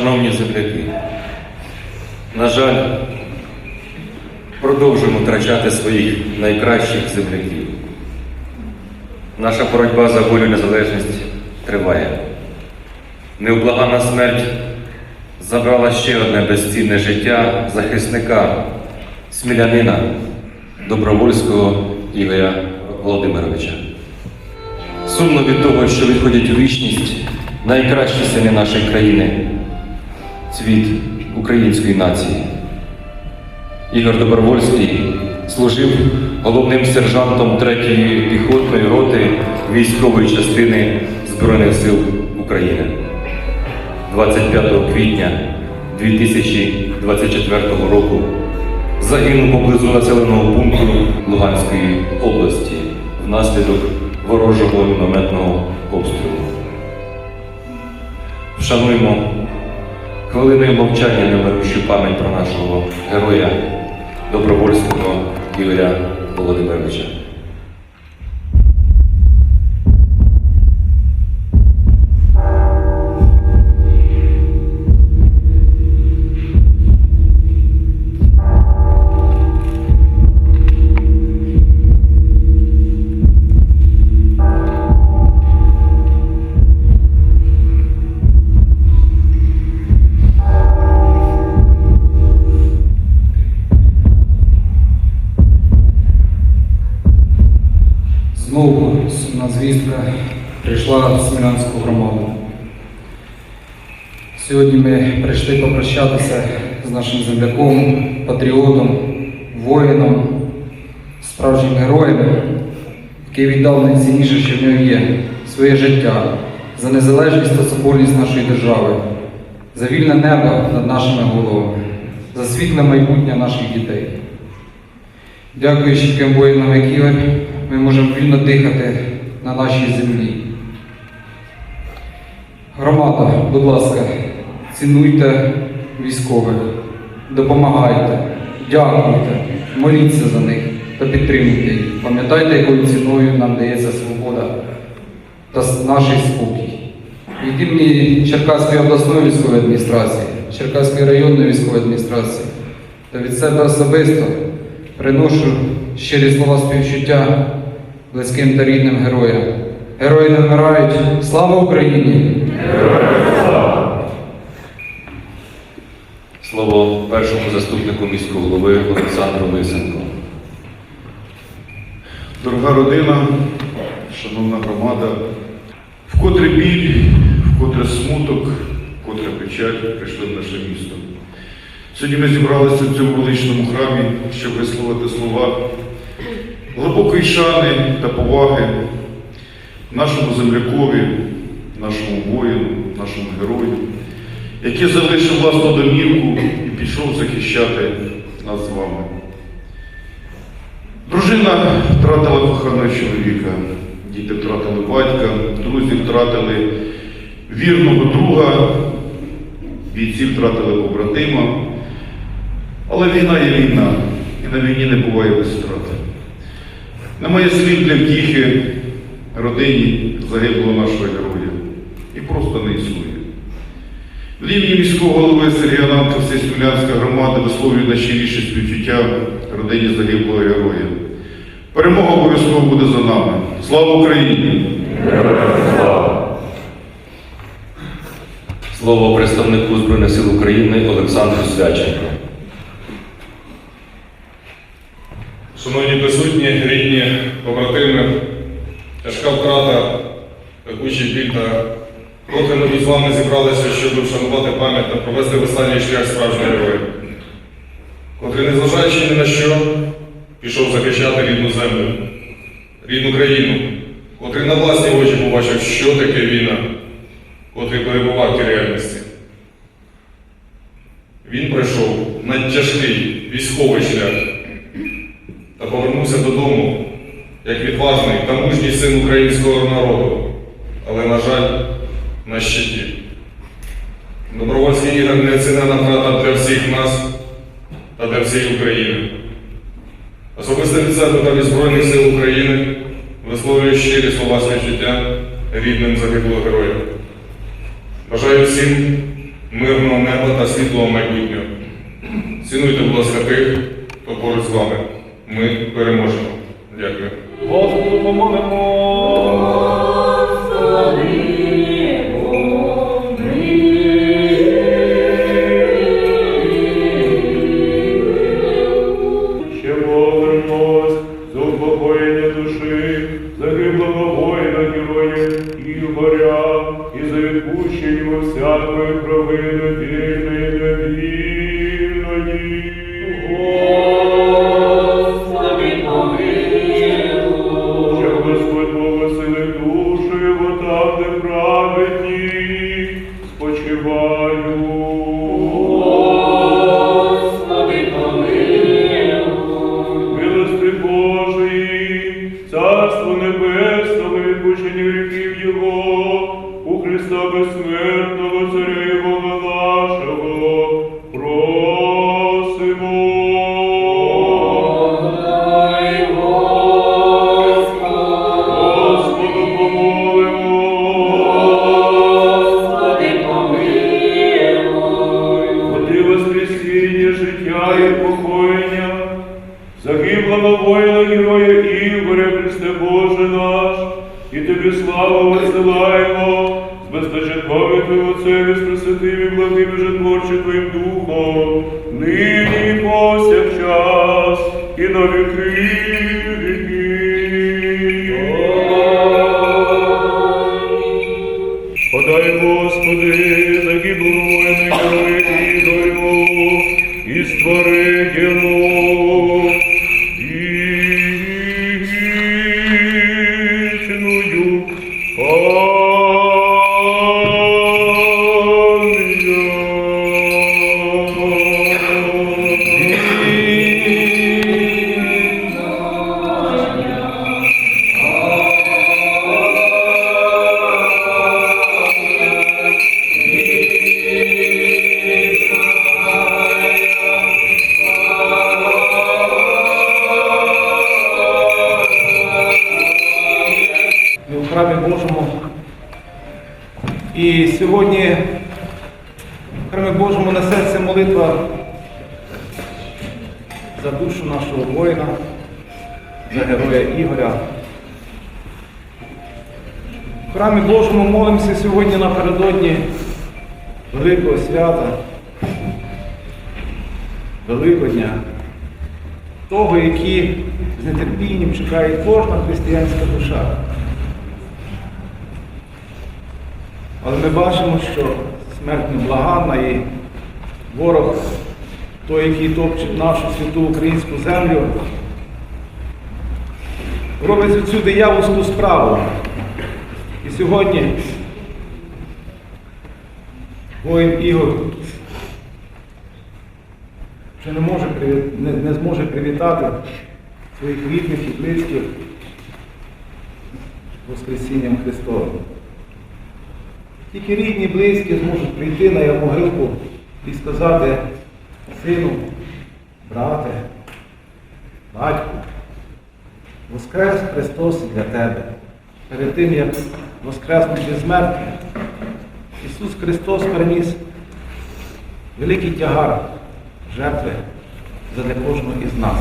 Шановні земляки, на жаль, продовжуємо втрачати своїх найкращих земляків. Наша боротьба за волю незалежність триває. Необлагана смерть забрала ще одне безцінне життя захисника, смілянина добровольського Ігоря Володимировича. Сумно від того, що відходять у вічність найкращі сини нашої країни, цвіт української нації. Ігор Добровольський служив головним сержантом 3-ї піхотної роти військової частини Збройних сил України. 25 квітня 2024 року загинув поблизу населеного пункту Луганської області внаслідок ворожого мінометного обстрілу. Вшануємо хвилиною мовчання немирущу пам'ять про нашого героя добровольського Ігоря Володимировича. Прийшли попрощатися з нашим земляком, патріотом, воїном, справжнім героєм, який віддав найцінніше, що в нього є своє життя за незалежність та соборність нашої держави, за вільне небо над нашими головами, за світле майбутнє наших дітей. Дякуючи таким воїнам, як Ігор, ми можемо вільно дихати на нашій землі. Громада, будь ласка, цінуйте військових, допомагайте, дякуйте, моліться за них та підтримуйте їх. Пам'ятайте, якою ціною нам дається свобода та наш спокій. Від імені Черкаської обласної військової адміністрації, Черкаської районної військової адміністрації та від себе особисто приношу щирі слова співчуття близьким та рідним героям. Герої не вмирають. Слава Україні! Слово першому заступнику міського голови Олександру Лисенко. Дорога родина, шановна громада, вкотре біль, вкотре смуток, вкотре печаль прийшли в наше місто. Сьогодні ми зібралися в цьому величному храмі, щоб висловити слова глибокої шани та поваги нашому землякові, нашому воїну, нашому герою, який залишив власну домівку і пішов захищати нас з вами. Дружина втратила коханого чоловіка, діти втратили батька, друзі втратили вірного друга, бійці втратили побратима. Але війна є війна, і на війні не буває без втрат. Немає слів для втіхи родині загиблого нашого героя. І просто не існує. В імені міського голови Сергія Нанка Всесвілянська громада висловлює найщиріше співчуття родині загиблого героя. Перемога обов'язково буде за нами. Слава Україні! Слово представнику Збройних сил України Олександру Свяченко. Шановні присутні, рідні, побратими, тяжка втрата, пекучий біль та трохи ми тут з вами зібралися, щоб вшанувати пам'ять та провести останній шлях справжнього героя, котрий, незважаючи ні на що, пішов захищати рідну землю, рідну країну, котрий на власні очі побачив, що таке війна, котрий перебував в тій реальності. Він пройшов надтяжкий військовий шлях та повернувся додому як відважний та мужній син українського народу, але, на жаль, на щиті. Добровольський ігор неоцінена втрата для всіх нас та для всієї України. Особисто від себе та Збройних сил України висловлюю щирі слова співчуття рідним загиблого героя. Бажаю всім мирного неба та світлого майбутнього. Цінуйте, будь ласка, тих, хто поруч з вами. Ми переможемо. Дякую. Господу помолимо. І тобі славу висилаємо, з безпочатковим Твоїм Отцем і з Пресвятим і благим житворчим Твоїм Духом, нині повсякчас, і на віки за душу нашого воїна, за героя Ігоря. В храмі Божому молимося сьогодні напередодні Великого свята, Великодня, того, який з нетерпінням чекає кожна християнська душа. Але ми бачимо, що смерть неблаганна і ворог, той, який топчить нашу святу українську землю, робить цю диявольську справу. І сьогодні воїн Ігор вже не, може, не, не зможе привітати своїх рідних і близьких Воскресінням Христовим. Тільки рідні, близькі зможуть прийти на могилку і сказати сину, брате, батьку, Воскрес Христос для тебе. Перед тим, як воскреснути смерті, Ісус Христос переніс великий тягар жертви задля кожного із нас.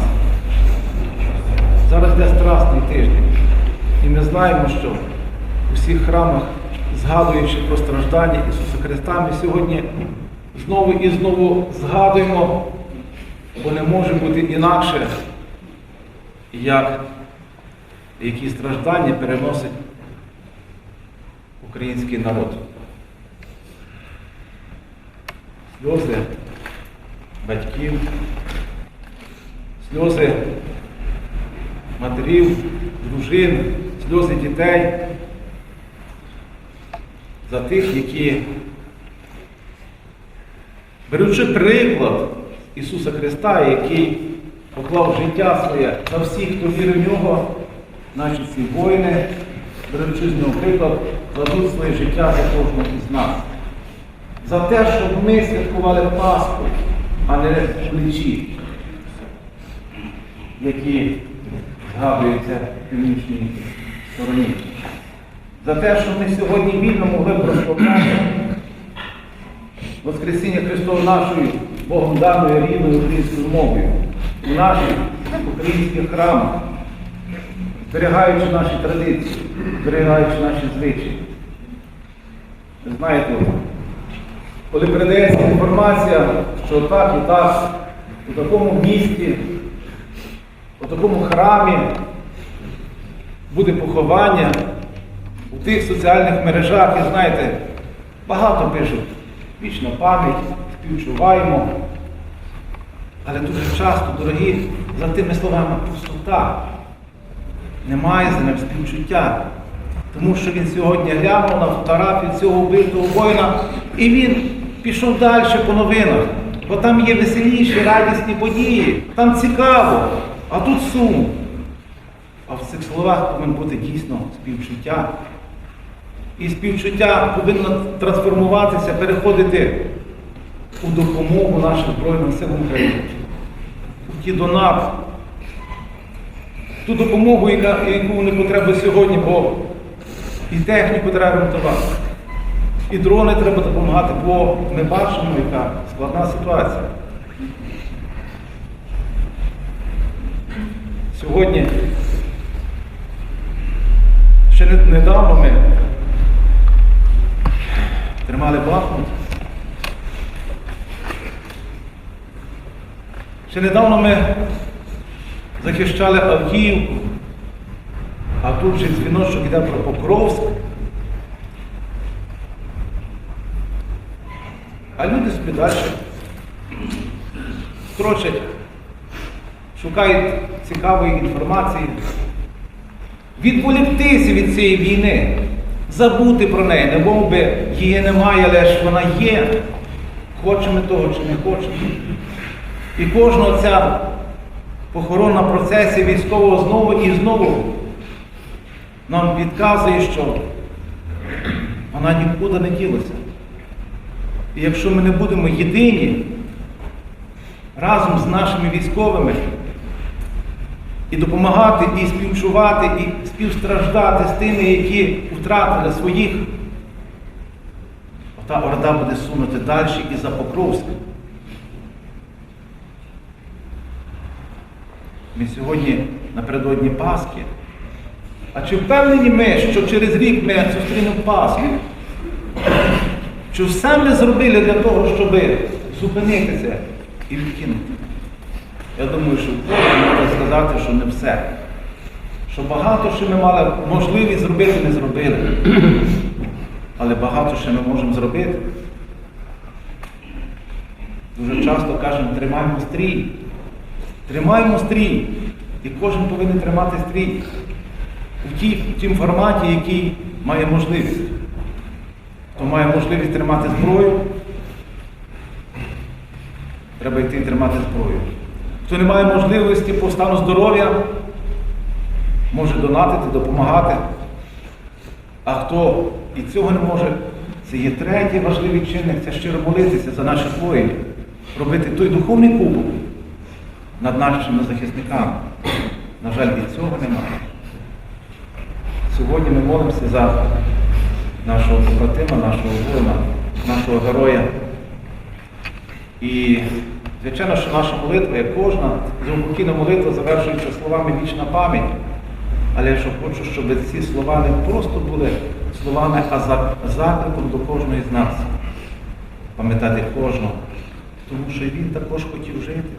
Зараз йде страсний тиждень. І ми знаємо, що у всіх храмах, згадуючи про страждання Ісуса Христа, ми сьогодні знову і знову згадуємо, бо не може бути інакше, як які страждання переносить український народ. Сльози батьків, сльози матерів, дружин, сльози дітей за тих, які, беручи приклад Ісуса Христа, який поклав життя своє за всіх, хто вірить в нього, наші ці воїни, беручи з нього приклад, кладуть своє життя за кожного із нас. За те, щоб ми святкували Пасху, а не плечі, які згадуються в північній стороні. За те, що ми сьогодні вільно могли прославляти Воскресіння Христова нашою Богом даною рідною українською мовою. У наших українських храмах, зберігаючи наші традиції, зберігаючи наші звичаї. Ви знаєте, коли передається інформація, що так і так, у такому місті, у такому храмі буде поховання, у тих соціальних мережах, і знаєте, багато пишуть вічна пам'ять, співчуваємо. Але дуже часто, дорогі, за тими словами пустота. Немає за ним співчуття. Тому що він сьогодні глянув на фотографію цього вбитого воїна і він пішов далі по новинах. Бо там є веселіші, радісні події, там цікаво, а тут сум. А в цих словах повинно бути дійсно співчуття. І співчуття повинно трансформуватися, переходити у допомогу нашим Збройним силам України, у ті донати, ту допомогу, яку вони потребують сьогодні, бо і техніку треба ремонтувати, і дрони треба допомагати, бо ми бачимо, яка складна ситуація. Сьогодні ще недавно ми тримали Бахмут. Ще недавно ми захищали Авдіївку, а тут вже дзвіночок йде про Покровськ. А люди собі далі строчать, шукають цікавої інформації, відволіктися від цієї війни, забути про неї, не мов би її немає, але ж вона є. Хочемо того чи не хочемо. І кожна ця похоронна процесія військового знову і знову нам підказує, що вона нікуди не ділася. І якщо ми не будемо єдині разом з нашими військовими і допомагати, і співчувати, і співстраждати з тими, які втратили своїх, та орда буде сунути далі і за Покровськ. Ми сьогодні напередодні Пасхи. А чи впевнені ми, що через рік ми зустрінемо Пасху? Чи все ми зробили для того, щоб зупинитися і відкинути? Я думаю, що може сказати, що не все. Що багато що ми мали можливість зробити, не зробили. Але багато що ми можемо зробити. Дуже часто кажемо, тримаємо стрій. Тримаємо стрій. І кожен повинен тримати стрій в, тій, в тім форматі, який має можливість. Хто має можливість тримати зброю, треба йти тримати зброю. Хто не має можливості по стану здоров'я, може донатити, допомагати. А хто і цього не може, це є третій важливий чинник, це щиро молитися за наших воїнів, робити той духовний кубок над нашими захисниками. На жаль, і цього немає. Сьогодні ми молимося за нашого побратима, нашого воїна, нашого героя. І, звичайно, що наша молитва, як кожна заупокійна молитва, завершується словами вічна пам'ять. Але я що хочу, щоб ці слова не просто були словами, а закликом до кожної з нас. Пам'ятати кожного. Тому що він також хотів жити.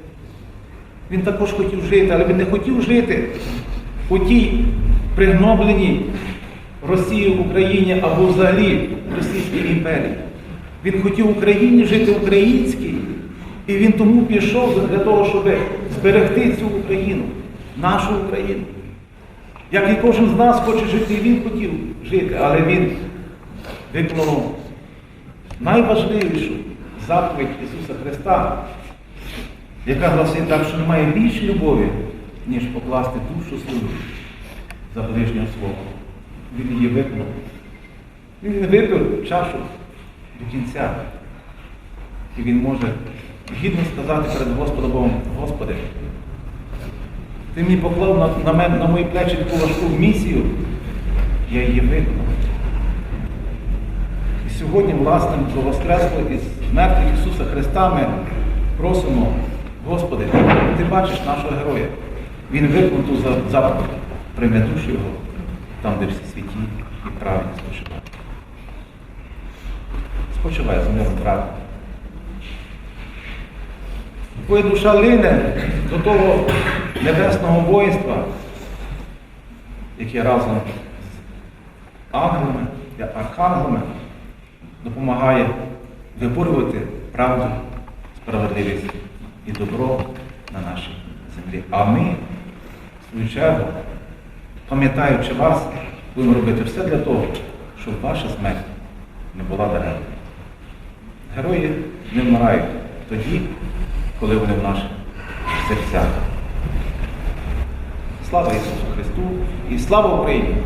Він також хотів жити, але він не хотів жити у тій пригнобленій Росії в Україні або взагалі в Російській імперії. Він хотів Україні жити українській, і він тому пішов для того, щоб зберегти цю Україну, нашу Україну. Як і кожен з нас хоче жити, і він хотів жити, але він виконав найважливішу заповідь Ісуса Христа, яка гласить так, що немає більше любові, ніж покласти душу свою за ближнього свого. Він її виконав. Він випив чашу до кінця. І він може гідно сказати перед Господом Богом, Господи, ти мені поклав на, на, мене, на мої плечі таку важку місію, я її виконав. І сьогодні, власне, до Воскресло із смерті Ісуса Христа ми просимо, Господи, Ти бачиш нашого героя. Він виконав ту за- заповідь, прийме душу його там, де всі святі і праведні спочивають. Спочивай з миром праведним. Твоя душа лине до того небесного воїнства, яке разом з ангелами і архангелами допомагає виборювати правду, справедливість і добро на нашій землі. А ми, в свою пам'ятаючи вас, будемо робити все для того, щоб ваша смерть не була даремна. Герої не вмирають тоді, коли вони в наших серцях. Слава Ісусу Христу і слава Україні!